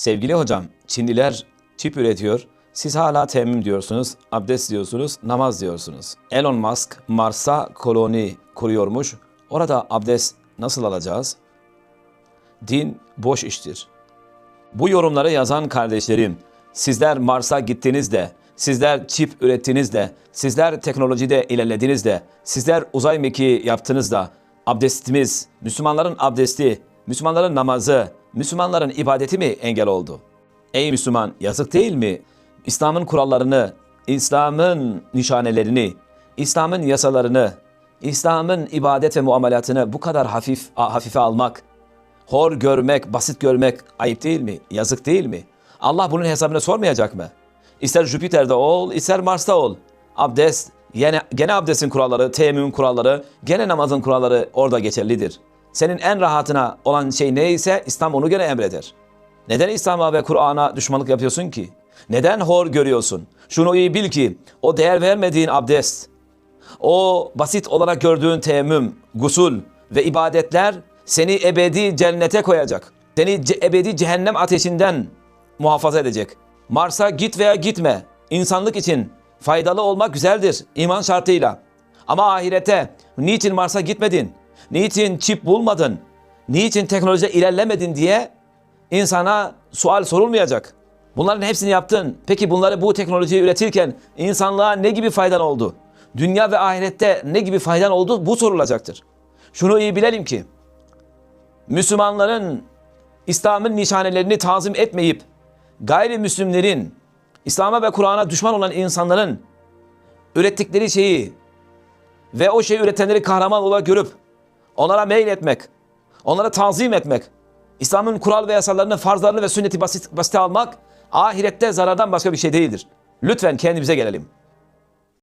Sevgili hocam, Çinliler çip üretiyor. Siz hala temmüm diyorsunuz, abdest diyorsunuz, namaz diyorsunuz. Elon Musk Mars'a koloni kuruyormuş. Orada abdest nasıl alacağız? Din boş iştir. Bu yorumları yazan kardeşlerim, sizler Mars'a gittiniz de, sizler çip ürettiniz de, sizler teknolojide ilerlediniz de, sizler uzay mekiği yaptınız da, abdestimiz, Müslümanların abdesti, Müslümanların namazı, Müslümanların ibadeti mi engel oldu? Ey Müslüman yazık değil mi? İslam'ın kurallarını, İslam'ın nişanelerini, İslam'ın yasalarını, İslam'ın ibadet ve muamelatını bu kadar hafif hafife almak, hor görmek, basit görmek ayıp değil mi? Yazık değil mi? Allah bunun hesabını sormayacak mı? İster Jüpiter'de ol, ister Mars'ta ol. Abdest, yine, gene abdestin kuralları, teyemmümün kuralları, gene namazın kuralları orada geçerlidir. Senin en rahatına olan şey neyse İslam onu gene emreder. Neden İslam'a ve Kur'an'a düşmanlık yapıyorsun ki? Neden hor görüyorsun? Şunu iyi bil ki o değer vermediğin abdest, o basit olarak gördüğün teyemmüm, gusul ve ibadetler seni ebedi cennete koyacak. Seni ce- ebedi cehennem ateşinden muhafaza edecek. Mars'a git veya gitme. İnsanlık için faydalı olmak güzeldir iman şartıyla. Ama ahirete niçin Mars'a gitmedin? Niçin çip bulmadın? Niçin teknoloji ilerlemedin diye insana sual sorulmayacak. Bunların hepsini yaptın. Peki bunları bu teknolojiyi üretirken insanlığa ne gibi faydan oldu? Dünya ve ahirette ne gibi faydan oldu? Bu sorulacaktır. Şunu iyi bilelim ki Müslümanların İslam'ın nişanelerini tazim etmeyip gayrimüslimlerin İslam'a ve Kur'an'a düşman olan insanların ürettikleri şeyi ve o şeyi üretenleri kahraman olarak görüp onlara meyil etmek, onlara tanzim etmek, İslam'ın kural ve yasalarını, farzlarını ve sünneti basit, basite almak ahirette zarardan başka bir şey değildir. Lütfen kendimize gelelim.